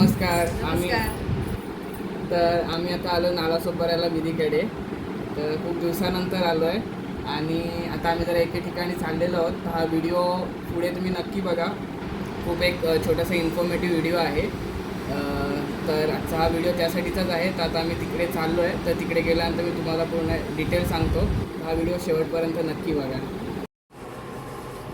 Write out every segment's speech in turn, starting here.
नमस्कार. आम्ही तर आम्ही आता आलो नाला सोपाऱ्याला विधीकडे. तर खूप दिवसानंतर आलो आहे आणि आता आम्ही जरा एके ठिकाणी चाललेलो आहोत. तर हा व्हिडिओ पुढे तुम्ही नक्की बघा. खूप एक छोटासा इन्फॉर्मेटिव्ह व्हिडिओ आहे. तर आजचा हा व्हिडिओ त्यासाठीचाच आहे. तर आता आम्ही तिकडे चाललो आहे तर तिकडे गेल्यानंतर मी तुम्हाला पूर्ण डिटेल सांगतो. हा व्हिडिओ शेवटपर्यंत नक्की बघा.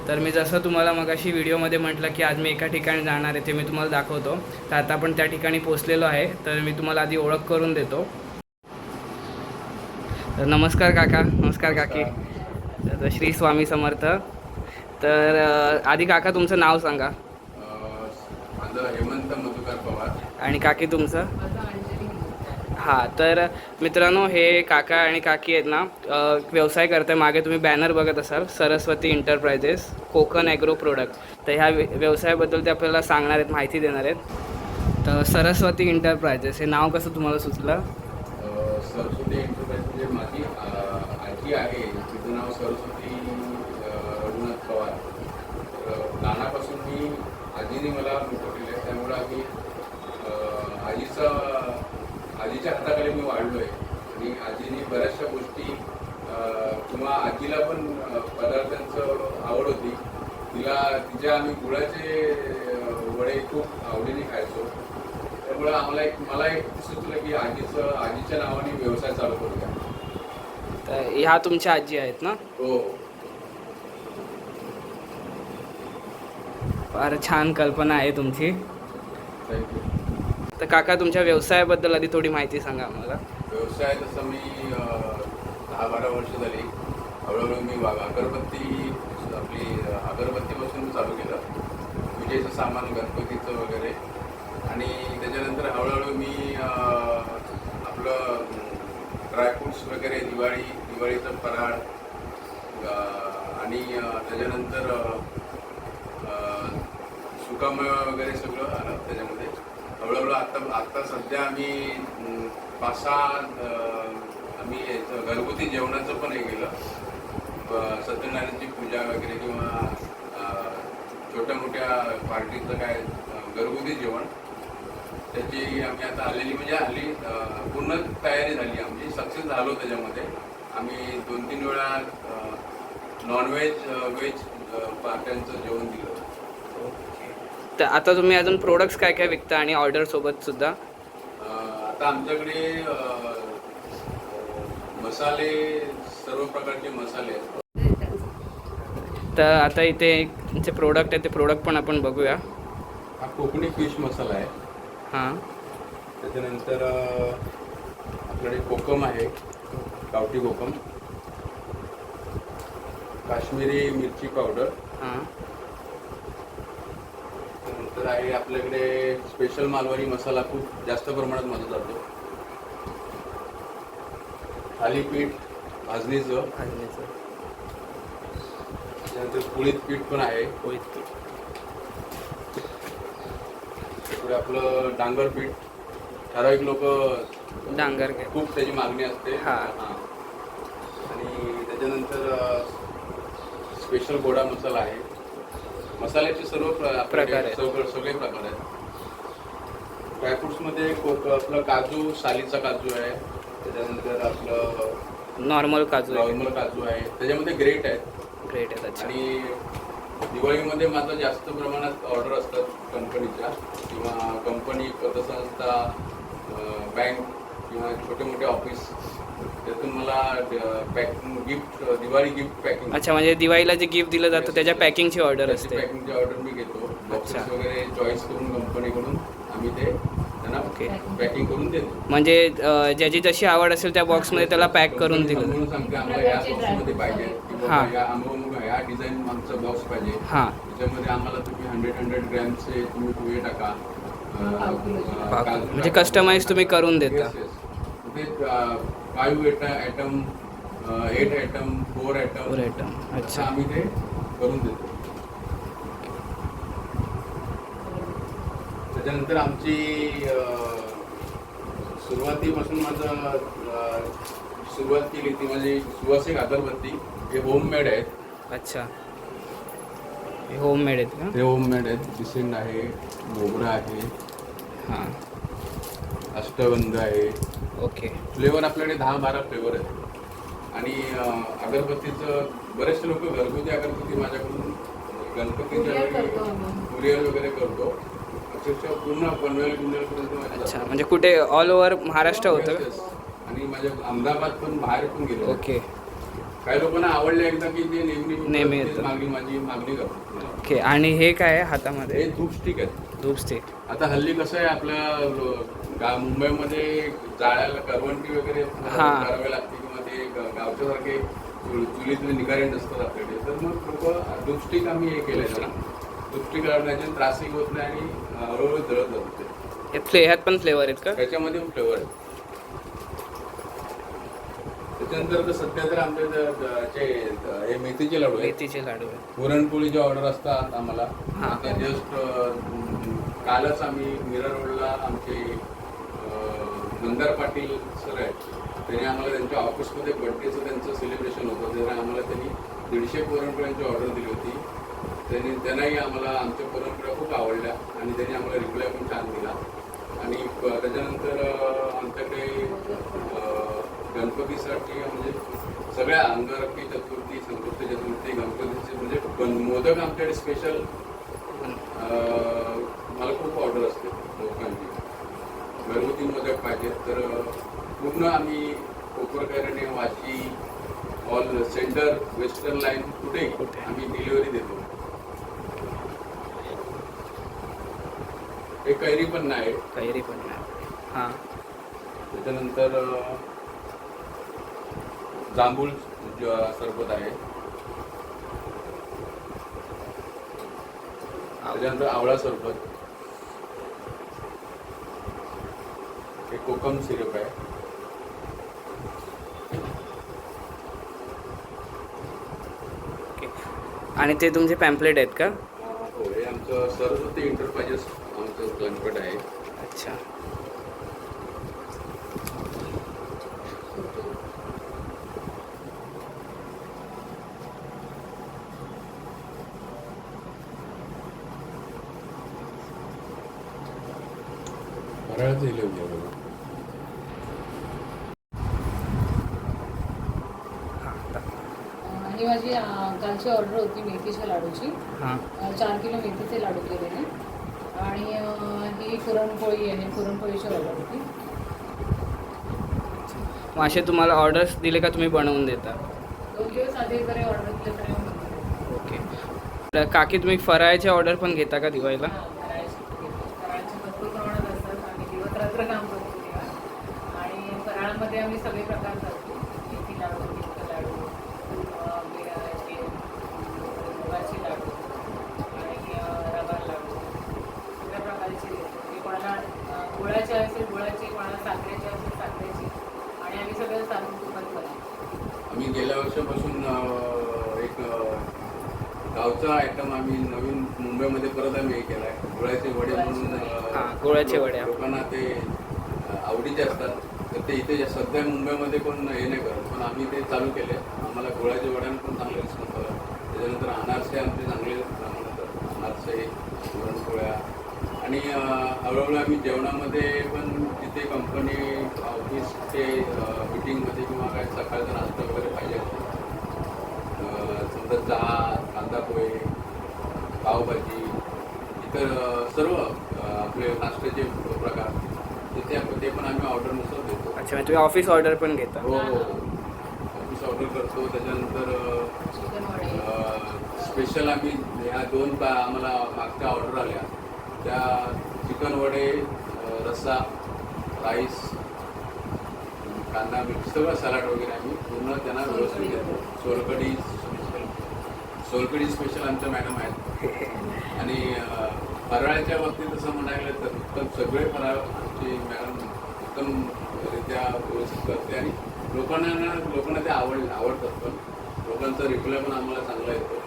तर मी जसं तुम्हाला मगाशी व्हिडिओमध्ये म्हटलं की आज मी एका ठिकाणी जाणार आहे ते मी तुम्हाला दाखवतो. तर आता आपण त्या ठिकाणी पोचलेलो आहे. तर मी तुम्हाला आधी ओळख करून देतो. तर नमस्कार काका. नमस्कार काकी. तर श्री स्वामी समर्थ. तर आधी काका तुमचं नाव सांगा. हेमंत मधुकर पवार. आणि काकी तुमचं? हां तर मित्रांनो हे काका आणि काकी आहेत ना व्यवसाय करते मागे तुम्ही बॅनर बघत असाल Saraswati enterprises Konkan agro product तर ह्या व्यवसायाबद्दल ते आपल्याला सांगणार आहेत माहिती देणार आहेत. तर सरस्वती एंटरप्राइजेस हे नाव कसं तुम्हाला सुचलं? सरस्वती एंटरप्राइज म्हणजे माझी आजी आहे. तिचं नाव सरस्वती रघुनाथ पवार. तर लहानापासून मी आजीने मला मोठं केलं आहे त्यामुळं आम्ही अं, आजीचं आजीच्या हाताखाली मी वाढलो आहे आणि आजीने बऱ्याचशा गोष्टी किंवा आजीला पण पदार्थांचं आवड होती. तिला तिच्या आम्ही गुळाचे वडे खूप आवडीने खायचो. त्यामुळे आम्हाला एक मला एक सुचलं की आजीचं आजीच्या नावाने व्यवसाय चालू करूया. तर ह्या तुमच्या आजी आहेत ना? हो. फार छान कल्पना आहे तुमची. थँक्यू तर काका तुमच्या व्यवसायाबद्दल आधी थोडी माहिती सांगा आम्हाला. व्यवसाय तसं मी दहा बारा वर्ष झाली. हळूहळू मी वा अगरबत्ती आपली अं, अगरबत्तीपासून चालू केलं. पूजेचं सामान गणपतीचं वगैरे. आणि त्याच्यानंतर हळूहळू मी आपलं ड्रायफ्रुट्स वगैरे दिवाळी दिवाळीचं फराळ आणि त्याच्यानंतर अं, वगैरे सगळं आलं त्याच्यामध्ये. हळूहळू आता आता सध्या आम्ही पाच सहा आम्ही याचं घरगुती जेवणाचं पण हे केलं. सत्यनारायणची पूजा वगैरे किंवा छोट्या मोठ्या पार्टीचं काय घरगुती जेवण. त्याची आम्ही आता आलेली म्हणजे आली पूर्ण तयारी झाली आमची सक्सेस झालो त्याच्यामध्ये. आम्ही दोन तीन वेळा नॉनव्हेज व्हेज पार्ट्यांचं जेवण दिलं. तर आता तुम्ही अजून प्रोडक्ट्स काय काय विकता आणि ऑर्डर सोबत सुद्धा? आता आमच्याकडे मसाले सर्व प्रकारचे मसाले आहेत. तर आता इथे जे प्रोडक्ट आहे ते प्रोडक्ट पण आपण बघूया. हा कोकणी फिश मसाला आहे. हां. त्याच्यानंतर आपल्याकडे कोकम आहे गावठी कोकम. काश्मीरी मिरची पावडर. हां. त्यानंतर आहे आपल्याकडे स्पेशल मालवणी मसाला खूप जास्त प्रमाणात माझा जातो थालीपीठ भाजणीचं. भाजणीचं. त्यानंतर कुळीत पीठ पण आहे. कोळीत पुढे आपलं डांगर पीठ. ठराविक लोक डांगर खूप त्याची मागणी असते. हा. आणि त्याच्यानंतर स्पेशल गोडा मसाला आहे. मसाल्याचे सर्व प्रकार आहेत. सगळे सगळे प्रकार आहेत. ड्रायफ्रुट्समध्ये कोक आपलं काजू सालीचा काजू आहे. त्याच्यानंतर आपलं नॉर्मल काजू नॉर्मल काजू आहे. त्याच्यामध्ये ग्रेट आहेत. ग्रेट आहे अच्छा. आणि दिवाळीमध्ये माझं जास्त प्रमाणात ऑर्डर असतात कंपनीच्या. किंवा कंपनी पतसंस्था बँक किंवा छोटे मोठे ऑफिस त्यातून मला packing gift Diwali gift packing अच्छा म्हणजे दिवाळीला जे गिफ्ट दिलं जातं त्याच्या पॅकिंगची ऑर्डर असते पॅकिंगची ऑर्डर मी घेतो बॉक्सेस अच्छा. वगैरे चॉईस करून कंपनीकडून आम्ही ते त्यांना ओके. पॅकिंग करून देतो म्हणजे ज्याची जशी आवड असेल त्या बॉक्समध्ये त्याला पॅक करून दिलं. म्हणून सांगते आम्हाला या बॉक्समध्ये पाहिजे हा. या डिझाईन आमचा बॉक्स पाहिजे हां त्याच्यामध्ये आम्हाला तुम्ही हंड्रेड हंड्रेड ग्रॅमचे तुम्ही पोहे टाका. म्हणजे customize तुम्ही करून देता. ते five eight item eight item four item Four item. अच्छा. आम्ही ते करून देतो. त्याच्यानंतर आमची सुरुवातीपासून माझं सुरुवात केली ती माझी सुवासिक अगरबत्ती. हे होममेड आहेत. अच्छा. हे होममेड आहेत का? ते होममेड आहेत. डिसेंट आहे मोगरा आहे. हां. अष्टगंध आहे. ओके. फ्लेवर आपल्याकडे दहा बारा फ्लेवर आहेत. आणि अगरबत्तीचं बरेचसे लोक घरगुती अगरबत्ती माझ्याकडून गणपतीच्या करतो. कुरिअर वगैरे करतो. अक्षरशः पूर्ण पनवेल बुंदेलपर्यंत माझ्या अच्छा. म्हणजे कुठे ऑल ओव्हर महाराष्ट्र होतं. आणि माझ्या अहमदाबाद पण बाहेर पण गेलो. ओके. काही लोकांना आवडले एकदा की ते नेहमी नेहमी. मागणी माझी मागणी करतात. ओके आणि हे काय आहे हातामध्ये? हे धूप स्टिक आहेत. धूप स्टिक आता हल्ली कसं आहे आपल्या मुंबईमध्ये जाळ्याला करवंटी वगैरे हा. करावे लागते किंवा ते ग- गावच्या सारखे चुल- चुलीतले निगारे नसतात आपल्याकडे. तर मग लोक धूपस्टिक आम्ही हे केलंय जरा. धूपस्टिक लावण्याचे त्रासही होत नाही आणि अं, हळूहळू जळत जातं. ते हे फ्ले ह्यात पण फ्लेवर आहेत का? त्याच्यामध्ये फ्लेवर आहे त्याच्यानंतर तर सध्या तर आमच्या इथं ज- जे हे मेथीचे लाडू आहेत. मेथीचे लाडू आहेत. पुरणपोळीचे ऑर्डर असतात आम्हाला. हा. आता जस्ट कालच आम्ही मिरर रोडला आमचे मंदार पाटील सर आहेत. त्यांनी आम्हाला त्यांच्या ऑफिसमध्ये बर्थडेचं त्यांचं सेलिब्रेशन होतं. त्यांना आम्हाला त्यांनी दीडशे पुरणपोळ्यांची ऑर्डर दिली होती. त्यांनी त्यांनाही आम्हाला आमच्या पुरणपोळ्या खूप आवडल्या आणि त्यांनी आम्हाला रिप्लाय पण छान दिला. आणि त्याच्यानंतर आमच्याकडे गणपतीसाठी म्हणजे सगळ्या अंगारकी चतुर्थी संकष्टी चतुर्थी गणपतीचे म्हणजे मोदक आमच्याकडे स्पेशल मला खूप ऑर्डर असते लोकांची. घरगुती मोदक पाहिजेत तर पूर्ण आम्ही Koparkhairane Vashi all centre western line कुठे कुठे? आम्ही डिलिव्हरी देतो. हे कैरी पण नाही. कैरी पण नाही. हां. त्याच्यानंतर जांभूळ सरबत आहे. त्याच्यानंतर आवळा सरबत. कोकम सिरप आहे. ओके आणि ते तुमचे पॅम्पलेट आहेत का? हो हे आमचं सरस्वती इंटरप्राइजेस आमचं गणपट आहे. अच्छा. उद्या बघा हां अं, ही माझी अं, कालची ऑर्डर होती मेथीच्या लाडूची. हां. अं, चार किलो मेथीचे लाडू केलेले. आणि अं, ही पुरणपोळी आहे पुरणपोळीची ऑर्डर होती. मग असे तुम्हाला ऑर्डर्स दिले का तुम्ही बनवून देता? दोन दिवस आधी जरी ऑर्डर दिलं तरी. ओके. तर काकी तुम्ही फराळाचे ऑर्डर पण घेता का दिवाळीला? हा, फराळाची घेतो. फराळाची भरपूर प्रमाणात असतात आम्ही दिवसरात्र काम करतो तेव्हा आणि फराळामध्ये आम्ही सगळे प्रकार करतो. मेथी लाडू मिरची लाडू अं, बेळाचे मुगाचे लाडू आणि अं, रवा लाडू सगळ्या प्रकारचे देतो म्हणजे कोणाला अं, गुळाचे असेल गुळाचे कोणाला साखरेचे असेल साखरेचे. आणि आम्ही सगळं साधून तुपात करतो आम्ही गेल्या वर्षापासून एक गावचा आयटम आम्ही नवीन मुंबईमध्ये परत आम्ही हे केला आहे गुळाचे वडे. म्हणून हां, गुळाचे वडे. लोकांना ते आवडीचे असतात. तर ते इथे सध्या मुंबईमध्ये कोण हे नाही करत. पण आम्ही ते चालू केले. आम्हाला गुळाच्या वड्यांना पण चांगले रिस्पॉन्स आला त्याच्यानंतर अनारसे आमचे चांगले प्रमाणात अनारसे पुरणपोळ्या आणि हळूहळू आम्ही जेवणामध्ये पण तिथे कंपनी ऑफिस ते मिटिंगमध्ये किंवा काय सकाळचा नाश्ता वगैरे पाहिजे समजा चहा कांदा पोहे पावभाजी इतर सर्व आपले नाश्त्याचे प्रकार तिथे ते पण आम्ही ऑर्डरनुसार देतो. अच्छा म्हणजे तुम्ही ऑफिस ऑर्डर पण घेता. हो हो. ऑफिस ऑर्डर करतो त्याच्यानंतर स्पेशल आम्ही ह्या दोन आम्हाला मागच्या ऑर्डर आल्या. त्या चिकन वडे रस्सा राईस कांदा मिक्स सगळं सलाड वगैरे आम्ही पूर्ण त्यांना व्यवस्थित देतो. सोलकढी स्पेशल सोलकढी स्पेशल आमच्या मॅडम आहेत. आणि अ, फराळाच्या बाबतीत तसं म्हणायला तर उत्तम सगळे फराळ आमची मॅडम उत्तमरित्या व्यवस्थित करते आणि लोकांना लोकांना ते आवड आवडतात पण. लोकांचा रिप्लाय पण आम्हाला चांगला येतो.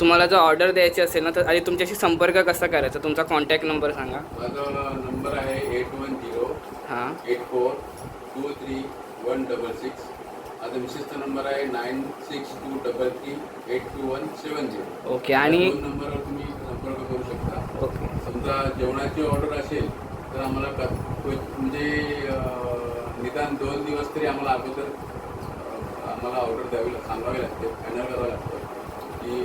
तुम्हाला जर ऑर्डर द्यायची असेल ना तर आधी तुमच्याशी संपर्क कसा करायचा? तुमचा कॉन्टॅक्ट नंबर सांगा. माझा नंबर आहे एट वन झिरो हां. Eight four two three one double six आता मिसेसचा नंबर आहे nine six two double three eight two one seven zero okay आणि नंबरवर तुम्ही संपर्क करू शकता. ओके समजा जेवणाची ऑर्डर असेल तर आम्हाला म्हणजे निदान दोन दिवस तरी आम्हाला अगोदर आम्हाला ऑर्डर द्यावी सांगावी लागते फायनल करावं लागतं. की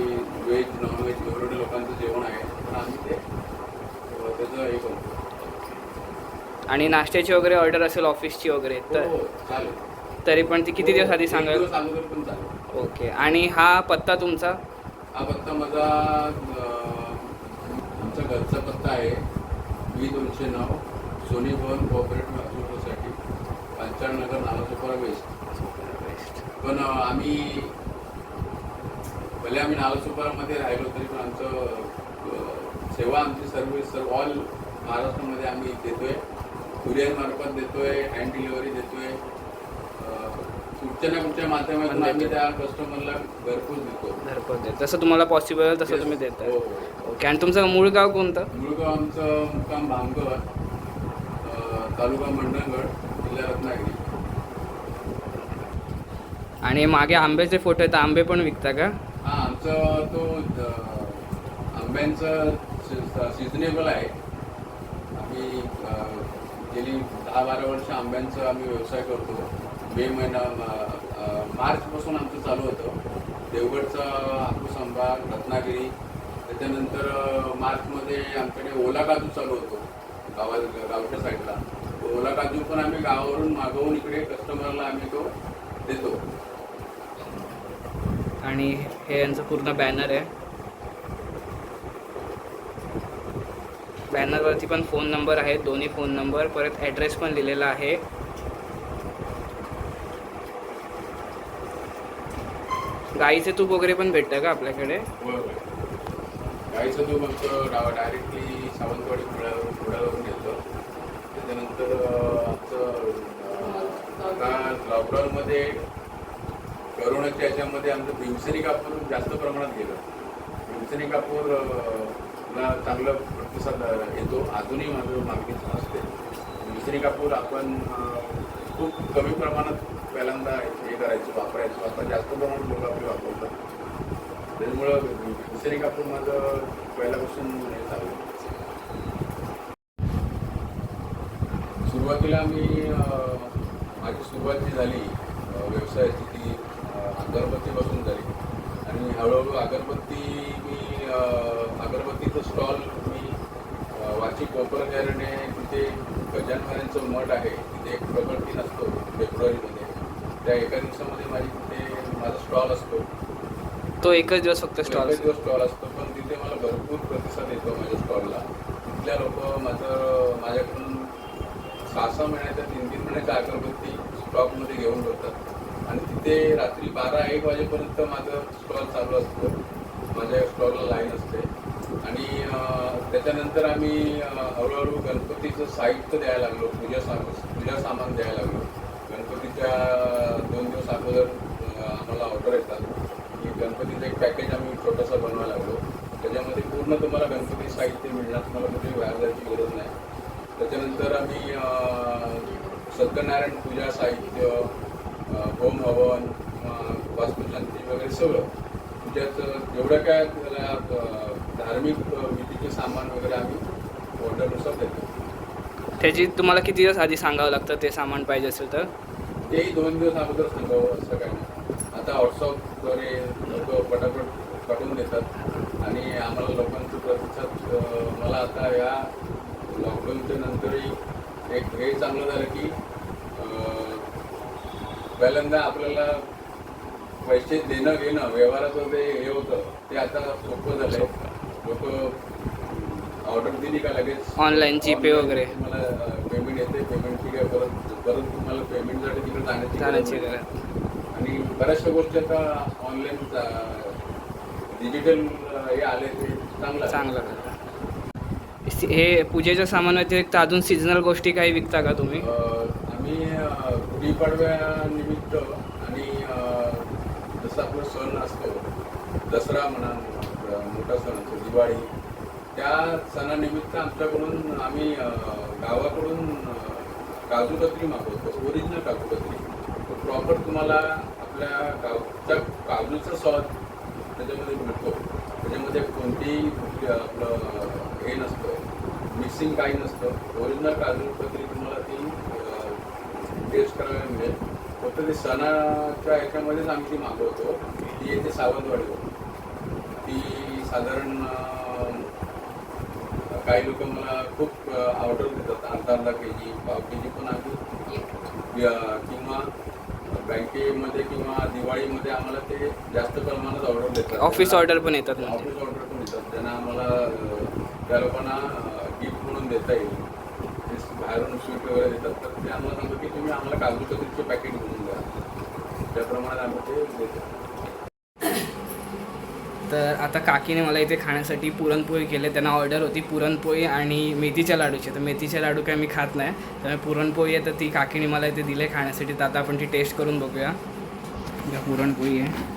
व्हेज नॉनव्हेज एवढे लोकांचं जेवण आहे आम्ही ते त्याचं हे करतो. आणि नाश्त्याची वगैरे ऑर्डर असेल ऑफिसची वगैरे हो, तर हो, चालेल. तरी पण ती किती दिवस आधी सांगाल? ओके आणि हा पत्ता तुमचा? हा पत्ता माझा आमचा घरचा पत्ता आहे. वी दोनशे नऊ सोनी भवन सोसायटी पंचाळ नगर नालासोपारा वेस्ट. पण आम्ही भले आम्ही नालासोपारामध्ये राहिलो तरी पण आमचं सेवा आमची सर्व्हिस सर्व ऑल महाराष्ट्रामध्ये आम्ही देतोय. कुरिअर मार्फत देतोय हँड डिलिव्हरी देतोय. कुठच्या ना कुठच्या माध्यमातून आम्ही त्या कस्टमरला घरपोच देतो. घरपोच देत. जसं तुम्हाला पॉसिबल तसं तुम्ही देता हो, हो. ओके आणि तुमचं मूळ गाव कोणतं? मुळगाव आमचं मुक्काम भामगड तालुका मंडणगड जिल्हा रत्नागिरी. आणि मागे आंब्याचे फोटो आहेत आंबे पण विकता का? हा तो आंब्यांचं सिजनेबल आहे. आम्ही गेली दहा बारा वर्ष आंब्यांचा आम्ही व्यवसाय करतो. मे महिना मार्चपासून आमचं चालू होतं. देवगडचा हापूस आंबा रत्नागिरी त्याच्यानंतर मार्चमध्ये आमच्याकडे ओला काजू चालू होतो. गावा गावच्या साईडला. ओला काजू पण आम्ही गावावरून मागवून इकडे कस्टमरला आम्ही तो देतो. आणि हे यांचं पूर्ण बॅनर आहे. बॅनरवरती पण फोन नंबर आहे दोन्ही फोन नंबर परत ॲड्रेस पण लिहिलेला आहे. गाईचे तूप वगैरे पण भेटतं का आपल्याकडे? गाईचं तूप आमचं डावा डायरेक्टली सावंतवाडी पुण्यावरून पुण्यावरून घेतो त्याच्यानंतर आमचं आता लॉकडाऊनमध्ये करोनाच्या याच्यामध्ये आमचं भीमसेनी कापूर जास्त प्रमाणात गेलं. भीमसेनी कापूर ला चांगला प्रतिसाद येतो अजूनही माझं मागणी असते. भीमसेनी कापूर आपण खूप कमी प्रमाणात पहिल्यांदा हे करायचो वापरायचो. आता जास्त प्रमाणात लोक आपली वापरतात. त्याच्यामुळं भीमसेनी कापूर माझं पहिल्यापासून हे चालू सुरुवातीला मी माझी सुरुवात जी झाली व्यवसायाची ती अगरबत्तीपासून झाली. आणि हळूहळू अगरबत्ती मी अगरबत्तीचं स्टॉल मी वाची कोपरखेरणे तिथे गजानमाऱ्यांचं मठ आहे. तिथे एक प्रकट दिन असतो फेब्रुवारीमध्ये. त्या एका दिवसामध्ये माझी तिथे माझा स्टॉल असतो. तो एकच दिवस फक्त स्टॉल एकच दिवस स्टॉल असतो पण तिथे मला भरपूर प्रतिसाद येतो माझ्या स्टॉलला. तिथल्या लोक माझं माझ्याकडून सहा सहा महिन्याच्या तीन तीन महिन्याच्या अगरबत्ती स्टॉकमध्ये घेऊन ठेवतात ते रात्री बारा एक वाजेपर्यंत माझं स्टॉल चालू असतं. माझ्या स्टॉलला लाईन असते. आणि त्याच्यानंतर आम्ही हळूहळू गणपतीचं साहित्य द्यायला लागलो. पूजा सा पूजा सामान द्यायला लागलो. गणपतीच्या दोन दिवस अगोदर आम्हाला ऑर्डर येतात. की गणपतीचं एक पॅकेज आम्ही छोटंसं बनवायला लागलो. त्याच्यामध्ये पूर्ण तुम्हाला गणपती साहित्य मिळणार. तुम्हाला कुठे व्याज द्यायची गरज नाही. त्याच्यानंतर आम्ही सत्यनारायण पूजा साहित्य होम हवन वास्तुशांती वगैरे सगळं. पूजाचं जेवढं काय त्याला धार्मिक विधीचे सामान वगैरे आम्ही ऑर्डरनुसार देतो. त्याची तुम्हाला किती दिवस आधी सांगावं लागतं? ते सामान पाहिजे असेल तर. तेही दोन दिवस अगोदर सांगावं असं काय नाही. आता व्हॉट्सअपद्वारे लोक पटापट पाठवून देतात. आणि आम्हाला लोकांचं प्रतिसाद मला आता या लॉकडाऊनच्या नंतरही एक हे चांगलं झालं की पहिल्यांदा आपल्याला पैसे देणं घेणं व्यवहाराचं जे हे होतं ते आता सोपं झालंय. लोक ऑर्डर दिली का लगेच? GPay Online वगैरे. तुम्हाला पेमेंट येते पेमेंटची काय परत परत तुम्हाला पेमेंटसाठी तिकडे जाण्याची जाण्याची आणि बऱ्याचशा गोष्टी आता ऑनलाईन डिजिटल हे आले ते चांगलं. चांगलं हे पूजेच्या सामान व्यतिरिक्त अजून सिजनल गोष्टी काही विकता का तुम्ही? गुढीपाडव्यानिमित्त आणि जसं आपला सण असतो दसरा म्हणा मोठा सण असतो दिवाळी त्या सणानिमित्त आमच्याकडून आम्ही गावाकडून काजू कत्री मागवतो ओरिजिनल काजू कत्री तो प्रॉपर तुम्हाला आपल्या गावच्या काजूचा स्वाद त्याच्यामध्ये मिळतो. त्याच्यामध्ये कोणतीही आपलं हे नसतं मिक्सिंग काही नसतं. ओरिजिनल काजू कत्री टेस्ट करायला मिळेल फक्त ते सणाच्या ह्याच्यामध्येच आम्ही ती मागवतो ती येते सावंतवाडीवर. ती साधारण काही लोक मला खूप ऑर्डर देतात. अर्धा अर्धा के जी पाव के जी पण आम्ही. किंवा बँकेमध्ये किंवा दिवाळीमध्ये आम्हाला ते जास्त प्रमाणात ऑर्डर देतात. ऑफिस ऑर्डर पण येतात म्हणजे. ऑफिस ऑर्डर पण येतात. त्यांना आम्हाला त्या लोकांना गिफ्ट म्हणून देता येईल. ते बाहेरून स्वीट वगैरे देतात. तर ते आम्हाला तुम्ही आम्हाला काजू कतरीचे पॅकेट घेऊन द्या. त्याप्रमाणे आम्ही ते देतो. तर आता काकीने मला इथे खाण्यासाठी पुरणपोळी केले. त्यांना ऑर्डर होती पुरणपोळी आणि मेथीच्या लाडूची. तर मेथीचे लाडू काय मी खात नाही. तर पुरणपोळी आहे तर ती काकीने मला इथे दिले खाण्यासाठी. तर आता आपण ती टेस्ट करून बघूया. पुरणपोळी आहे.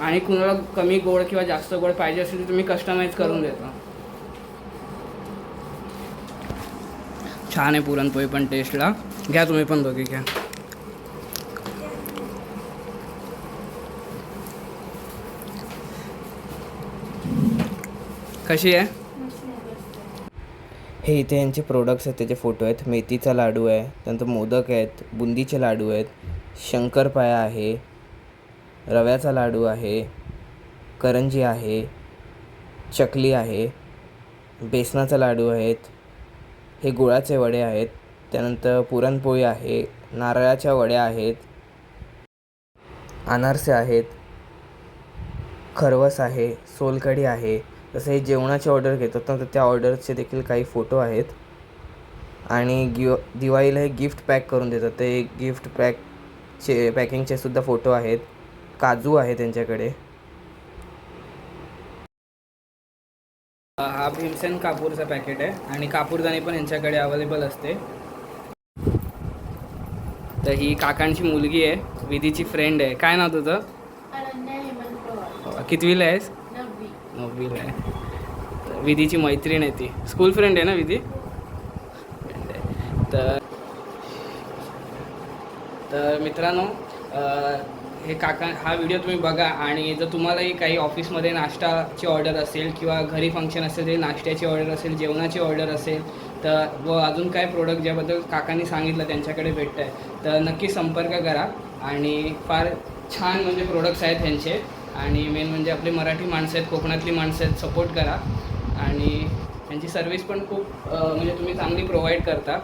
आणि कुणाला कमी गोड किंवा जास्त गोड पाहिजे असेल तर तुम्ही कस्टमाइज करून देता. छान आहे पुरणपोळी पण टेस्टला घ्या तुम्ही पण दोघी घ्या. कशी आहे? हे इथे यांचे प्रोडक्ट्स आहेत त्याचे फोटो आहेत. मेथीचा लाडू आहे त्यानंतर मोदक आहेत बुंदीचे लाडू आहेत शंकरपाया आहे रव्याचा लाडू आहे करंजी आहे चकली आहे बेसनाचा लाडू आहेत हे गुळाचे वडे आहेत त्यानंतर पुरणपोळी आहे नारळाच्या वड्या आहेत अनारसे आहेत खरवस आहे सोलकढी आहे तसे हे जेवणाची ऑर्डर घेतो तर त्या ऑर्डरचे देखील काही फोटो आहेत. आणि गिव दिवाळीला हे गिफ्ट पॅक करून देतात ते गिफ्ट पॅकचे पॅकिंगचे सुद्धा फोटो आहेत. काजू आहे त्यांच्याकडे. हा भीमसेन कापूरचा पॅकेट आहे आणि कापूरदानी पण यांच्याकडे अवेलेबल असते. तर ही काकांची मुलगी आहे विधीची फ्रेंड आहे. काय नाव तुझं? अनन्या हेमंत पवार. कितवीला आहेस? नववी. नववीला आहे. तर विधीची मैत्रीण आहे ती. स्कूल फ्रेंड आहे ना विधी. तर तर मित्रांनो अं, हे काका हा व्हिडिओ तुम्ही बघा आणि जर तुम्हालाही काही ऑफिसमध्ये नाश्ताची ऑर्डर असेल किंवा घरी फंक्शन असेल तरी नाश्त्याची ऑर्डर असेल जेवणाची ऑर्डर असेल तर व अजून काय प्रोडक्ट ज्याबद्दल काकांनी सांगितलं त्यांच्याकडे भेटतं आहे तर नक्की संपर्क करा. आणि फार छान म्हणजे प्रोडक्ट्स आहेत त्यांचे आणि मेन म्हणजे आपली मराठी माणसं आहेत कोकणातली माणसं आहेत सपोर्ट करा. आणि त्यांची सर्विस पण खूप म्हणजे तुम्ही चांगली प्रोव्हाइड करता.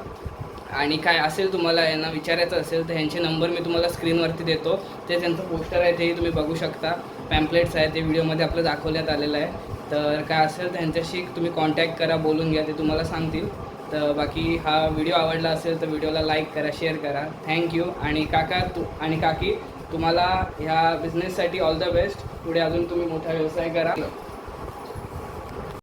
आणि काय असेल तुम्हाला यांना विचारायचं असेल तर ह्यांचे नंबर मी तुम्हाला स्क्रीनवरती देतो. ते त्यांचं पोस्टर आहे तेही तुम्ही बघू शकता. पॅम्पलेट्स आहे ते व्हिडिओमध्ये आपलं दाखवण्यात आलेलं आहे. तर काय असेल तर ह्यांच्याशी तुम्ही कॉन्टॅक्ट करा बोलून घ्या ते तुम्हाला सांगतील. तर बाकी हा व्हिडिओ आवडला असेल तर व्हिडिओला लाईक करा शेअर करा. थँक्यू आणि काका तू आणि काकी तुम्हाला ह्या बिझनेससाठी ऑल द बेस्ट पुढे अजून तुम्ही मोठा व्यवसाय करा.